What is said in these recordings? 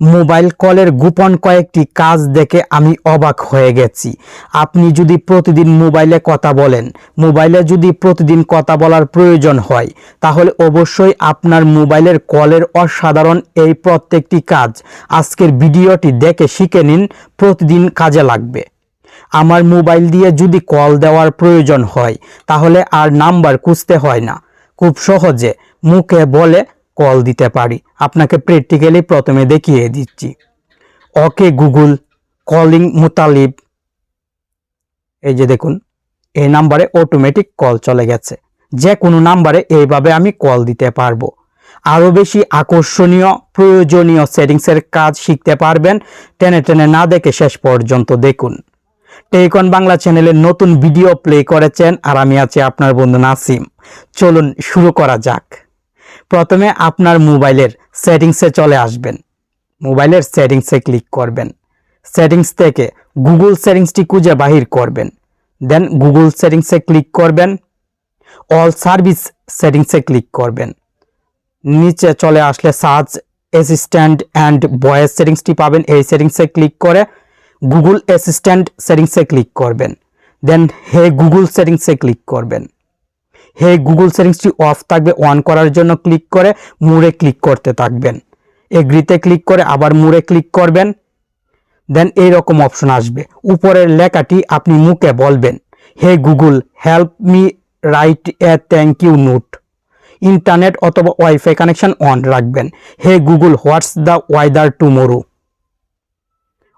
Mobile কলের গোপন কয়েকটি কাজ দেখে আমি অবাক হয়ে গেছি। আপনি যদি প্রতিদিন মোবাইলে কথা বলেন, মোবাইলে যদি প্রতিদিন কথা বলার প্রয়োজন হয়, তাহলে অবশ্যই আপনার মোবাইলের কলের অসাধারণ এই প্রত্যেকটি কাজ। আজকের ভিডিওটি দেখে শিখে নিন, প্রতিদিন কাজে লাগবে। আমার মোবাইল দিয়ে যদি কল দেওয়ার প্রয়োজন হয়, তাহলে আর নাম্বার খুঁজতে হয় না। খুব সহজে মুখে বলে কল দিতে পারি। আপনাকে প্র্যাকটিক্যালি প্রথমে দেখিয়ে দিচ্ছি। Okay Google calling Mutalib. এই যে দেখুন, এই নাম্বারে অটোমেটিক কল চলে গেছে। যে কোনো নাম্বারে এইভাবে আমি কল দিতে পারব। আরও বেশি আকর্ষণীয়, প্রয়োজনীয় সেটিংসের কাজ শিখতে পারবেন। টেনে টেনে না দেখে শেষ পর্যন্ত দেখুন। টেকন বাংলা চ্যানেলে নতুন ভিডিও প্লে করেছেন আর আমি আছি আপনার বন্ধু নাসিম। চলুন শুরু করা যাক। প্রথমে আপনার মোবাইলের সেটিংসে চলে আসবেন। মোবাইলের সেটিংসে ক্লিক করবেন। সেটিংস থেকে গুগল সেটিংসটি খুঁজে বাহির করবেন। দেন গুগল সেটিংসে ক্লিক করবেন। অল সার্ভিস সেটিংসে ক্লিক করবেন। নিচে চলে আসলে সার্চ অ্যাসিস্ট্যান্ট অ্যান্ড ভয়েস সেটিংসটি পাবেন। এই সেটিংসে ক্লিক করে গুগল অ্যাসিস্ট্যান্ট সেটিংসে ক্লিক করবেন। দেন হে গুগল সেটিংসে ক্লিক করবেন। হে গুগল সেটিংসটি অফ থাকবে অন করার জন্য ক্লিক করে মুড়ে ক্লিক করতে থাকবেন। এগ্রিতে ক্লিক করে আবার মুড়ে ক্লিক করবেন। দেন এইরকম অপশন আসবে। উপরের লেখাটি আপনি মুখে বলবেন, hey Google help me write a thank you note internet অথবা ওয়াইফাই কানেকশন অন রাখবেন। Hey Google, what's the weather tomorrow?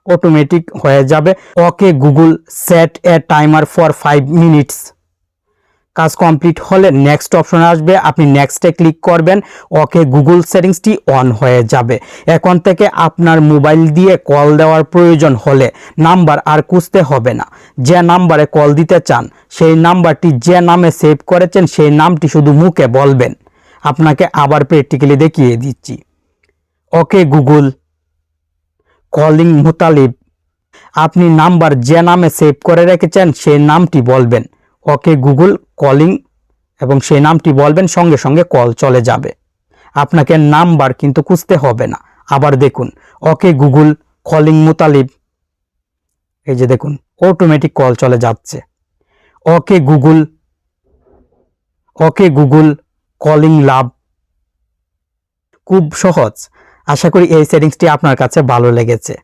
Automatic হয়ে যাবে। Okay Google, set a timer for five minutes কাজ কমপ্লিট হলে নেক্সট অপশন আসবে, আপনি নেক্সটে click করবেন ওকে গুগল সেটিংসটি অন হয়ে যাবে। এখন থেকে আপনার মোবাইল দিয়ে কল দেওয়ার প্রয়োজন হলে নাম্বার আর খুঁজতে হবে না। যে নাম্বারে কল দিতে চান, সেই নাম্বারটি যে নামে সেভ করেছেন, সেই নামটি শুধু মুখে বলবেন। আপনাকে আবার প্র্যাকটিক্যালি দেখিয়ে দিচ্ছি। Okay Google calling Mutalib. আপনি নাম্বার যে নামে সেভ করে রেখেছেন, সেই নামটি বলবেন। ওকে গুগল কলিং এবং সেই নামটি বলবেন সঙ্গে সঙ্গে কল চলে যাবে। আপনাকে নাম্বার কিন্তু খুঁজতে হবে না। আবার দেখুন, ওকে গুগল কলিং মুতালিব। এই যে দেখুন অটোমেটিক কল চলে যাচ্ছে। Okay Google okay Google calling love. খুব সহজ। আশা করি এই সেটিংসটি আপনার কাছে ভালো লেগেছে।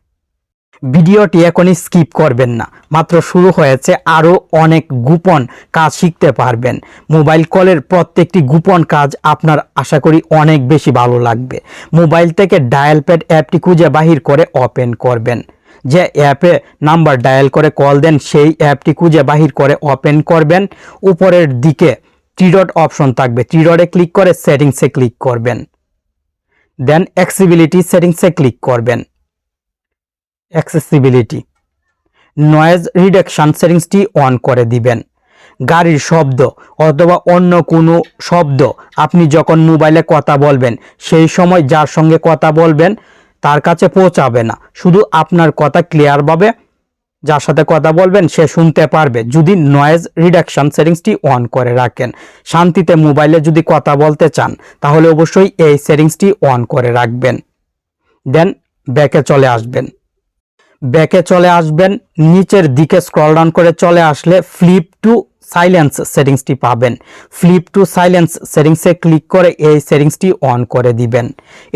ভিডিওটি এখনই স্কিপ করবেন না। মাত্র শুরু হয়েছে আরও অনেক গোপন কাজ শিখতে পারবেন। মোবাইল কলের প্রত্যেকটি গোপন কাজ আপনার আশা করি অনেক বেশি ভালো লাগবে। মোবাইল থেকে ডায়াল প্যাড অ্যাপটি খুঁজে বাহির করে ওপেন করবেন। যে অ্যাপে নাম্বার ডায়াল করে কল দেন, সেই অ্যাপটি খুঁজে বাহির করে ওপেন করবেন। উপরের দিকে ত্রিডট অপশন থাকবে। ত্রিডটে ক্লিক করে সেটিংসে ক্লিক করবেন। দেন অ্যাক্সিবিলিটি সেটিংসে ক্লিক করবেন। অ্যাক্সেসিবিলিটি নয়েজ রিডাকশন সেটিংসটি অন করে দিবেন। গাড়ির শব্দ অথবা অন্য কোনো শব্দ আপনি যখন মোবাইলে কথা বলবেন, সেই সময় যার সঙ্গে কথা বলবেন, তার কাছে পৌঁছাবে না। শুধু আপনার কথা ক্লিয়ারভাবে যার সাথে কথা বলবেন, সে শুনতে পারবে। যদি নয়েজ রিডাকশন সেটিংসটি অন করে রাখেন, শান্তিতে মোবাইলে যদি কথা বলতে চান, তাহলে অবশ্যই এই সেটিংসটি অন করে রাখবেন। দেন ব্যাকে চলে আসবেন। ব্যাকে চলে আসবেন, নিচের দিকে স্ক্রল ডাউন করে চলে আসলে ফ্লিপ টু সাইলেন্স সেটিংসটি পাবেন। ফ্লিপ টু সাইলেন্স সেটিংসে ক্লিক করে এই সেটিংসটি অন করে দিবেন।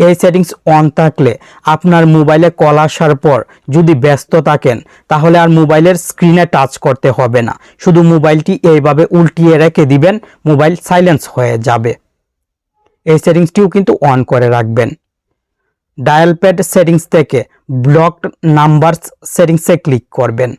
এই সেটিংস অন থাকলে আপনার মোবাইলে কল আসার পর যদি ব্যস্ত থাকেন, তাহলে আর মোবাইলের স্ক্রিনে টাচ করতে হবে না। শুধু মোবাইলটি এইভাবে উল্টিয়ে রেখে দিবেন মোবাইল সাইলেন্স হয়ে যাবে। এই সেটিংসটিও কিন্তু অন করে রাখবেন। ডায়াল প্যাড সেটিংস থেকে ব্লকড নাম্বারস সেটিংসে ক্লিক করবেন।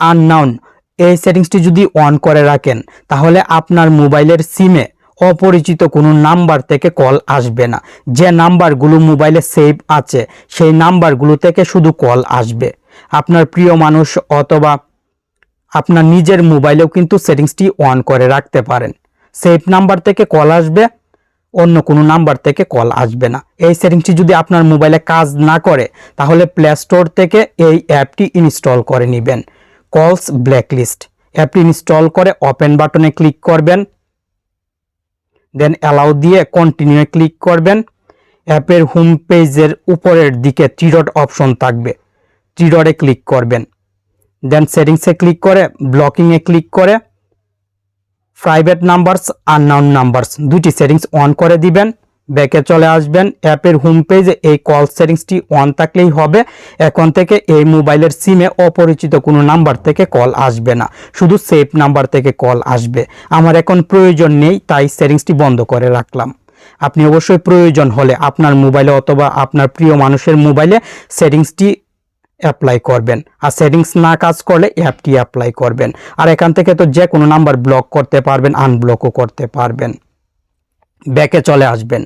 আননাউন, এই সেটিংসটি যদি অন করে রাখেন, তাহলে আপনার মোবাইলের সিমে অপরিচিত কোনো নাম্বার থেকে কল আসবে না। যে নাম্বারগুলো মোবাইলে সেভ আছে, সেই নাম্বারগুলো থেকে শুধু কল আসবে। আপনার প্রিয় মানুষ অথবা আপনার নিজের মোবাইলেও কিন্তু সেটিংসটি অন করে রাখতে পারেন। সেভ নাম্বার থেকে কল আসবে অন্য কোনো নাম্বার থেকে কল আসবে না। এই সেটিংসটি যদি আপনার মোবাইলে কাজ না করে, তাহলে প্লে স্টোর থেকে এই অ্যাপটি ইনস্টল করে নেবেন। কলস ব্ল্যাকলিস্ট অ্যাপটি ইনস্টল করে ওপেন বাটনে ক্লিক করবেন। দেন অ্যালাউ দিয়ে কন্টিনিউ ক্লিক করবেন। অ্যাপের হোম পেজের উপরের দিকে টিরট অপশন থাকবে। টিরটে ক্লিক করবেন। দেন সেটিংসে ক্লিক করে ব্লকিংয়ে ক্লিক করে প্রাইভেট নাম্বারস আননাউন নাম্বারস দুটি সেটিংস অন করে দিবেন। ব্যাকে চলে আসবেন অ্যাপের হোম পেজে এই কল সেটিংসটি অন থাকলেই হবে। এখন থেকে এই মোবাইলের সিমে অপরিচিত কোনো নাম্বার থেকে কল আসবে না। শুধু সেফ নাম্বার থেকে কল আসবে। আমার এখন প্রয়োজন নেই, তাই সেটিংসটি বন্ধ করে রাখলাম। আপনি অবশ্যই প্রয়োজন হলে আপনার মোবাইলে অথবা আপনার প্রিয় মানুষের মোবাইলে সেটিংসটি অ্যাপ্লাই করবেন। আর সেটিংস না কাজ করলে অ্যাপটি অ্যাপ্লাই করবেন। আর এখান থেকে তো যে কোনো নাম্বার ব্লক করতে পারবেন আনব্লকও করতে পারবেন। ব্যাকে চলে আসবেন।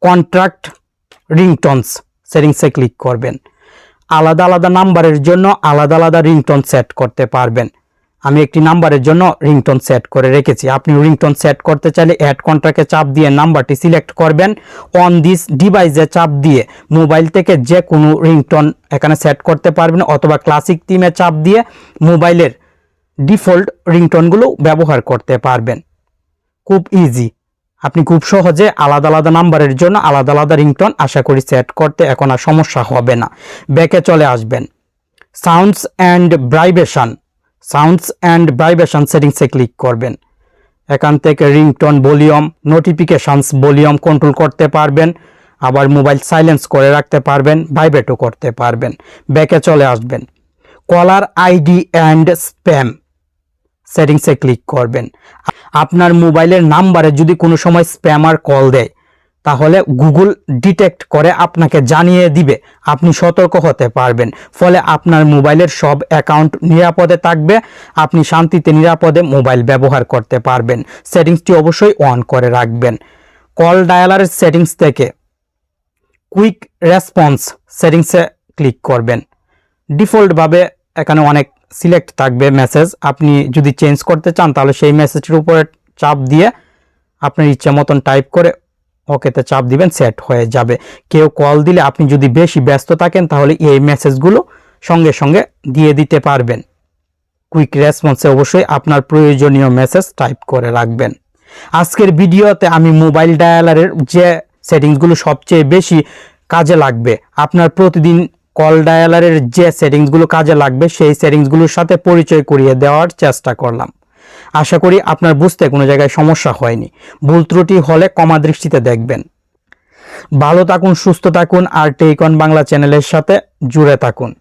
কন্ট্রাক্ট রিংটনস সেটিংসে ক্লিক করবেন। আলাদা আলাদা নাম্বারের জন্য আলাদা আলাদা রিংটোন সেট করতে পারবেন। আমি একটি নাম্বারের জন্য রিংটোন সেট করে রেখেছি। আপনি রিংটোন সেট করতে চাইলে অ্যাড কন্ট্রাক্টে চাপ দিয়ে নাম্বারটি সিলেক্ট করবেন। অন দিস ডিভাইসে চাপ দিয়ে মোবাইল থেকে যে কোনো রিংটোন এখানে সেট করতে পারবেন অথবা ক্লাসিক থিমে চাপ দিয়ে মোবাইলের ডিফল্ট রিংটোনগুলো ব্যবহার করতে পারবেন। খুব ইজি আপনি খুব সহজে আলাদা আলাদা নাম্বারের জন্য আলাদা আলাদা রিংটোন আশা করি সেট করতে এখন আর সমস্যা হবে না। ব্যাকে চলে আসবেন। Sounds and vibration sounds and vibration সেটিংসে ক্লিক করবেন। এখান থেকে ringtone volume, notifications volume control করতে পারবেন। আবার মোবাইল সাইলেন্স করে রাখতে পারবেন, ভাইব্রেটও করতে পারবেন। ব্যাকে চলে আসবেন। কলার আইডি অ্যান্ড স্প্যাম সেটিংসে ক্লিক করবেন। আপনার মোবাইলের নাম্বারে যদি কোনো সময় স্প্যামার কল দেয় তাহলে গুগল ডিটেক্ট করে আপনাকে জানিয়ে দিবে, আপনি সতর্ক হতে পারবেন। ফলে আপনার মোবাইলের সব অ্যাকাউন্ট নিরাপদে থাকবে, আপনি শান্তিতে নিরাপদে মোবাইল ব্যবহার করতে পারবেন। সেটিংসটি অবশ্যই অন করে রাখবেন। কল ডায়ালারের সেটিংস থেকে কুইক রেসপন্স সেটিংসে ক্লিক করবেন। ডিফল্টভাবে এখানে অনেক সিলেক্ট থাকবে মেসেজ। আপনি যদি চেঞ্জ করতে চান, তাহলে সেই মেসেজটির উপরে চাপ দিয়ে আপনার ইচ্ছা মতন টাইপ করে ওকেতে চাপ দিবেন, সেট হয়ে যাবে। কেউ কল দিলে আপনি যদি বেশি ব্যস্ত থাকেন, তাহলে এই মেসেজগুলো সঙ্গে সঙ্গে দিয়ে দিতে পারবেন। কুইক রেসপন্সে অবশ্যই আপনার প্রয়োজনীয় মেসেজ টাইপ করে রাখবেন। আজকের ভিডিওতে আমি মোবাইল ডায়ালারের যে সেটিংসগুলো সবচেয়ে বেশি কাজে লাগবে, আপনার প্রতিদিন কল ডায়ালারের যে সেটিংসগুলো কাজে লাগবে, সেই সেটিংসগুলোর সাথে পরিচয় করিয়ে দেওয়ার চেষ্টা করলাম। আশা করি আপনার বুঝতে কোনো জায়গায় সমস্যা হয়নি। ভুল ত্রুটি হলে কমা দৃষ্টিতে দেখবেন। ভালো থাকুন, সুস্থ থাকুন, আর টেইকন বাংলা চ্যানেলের সাথে জুড়ে থাকুন।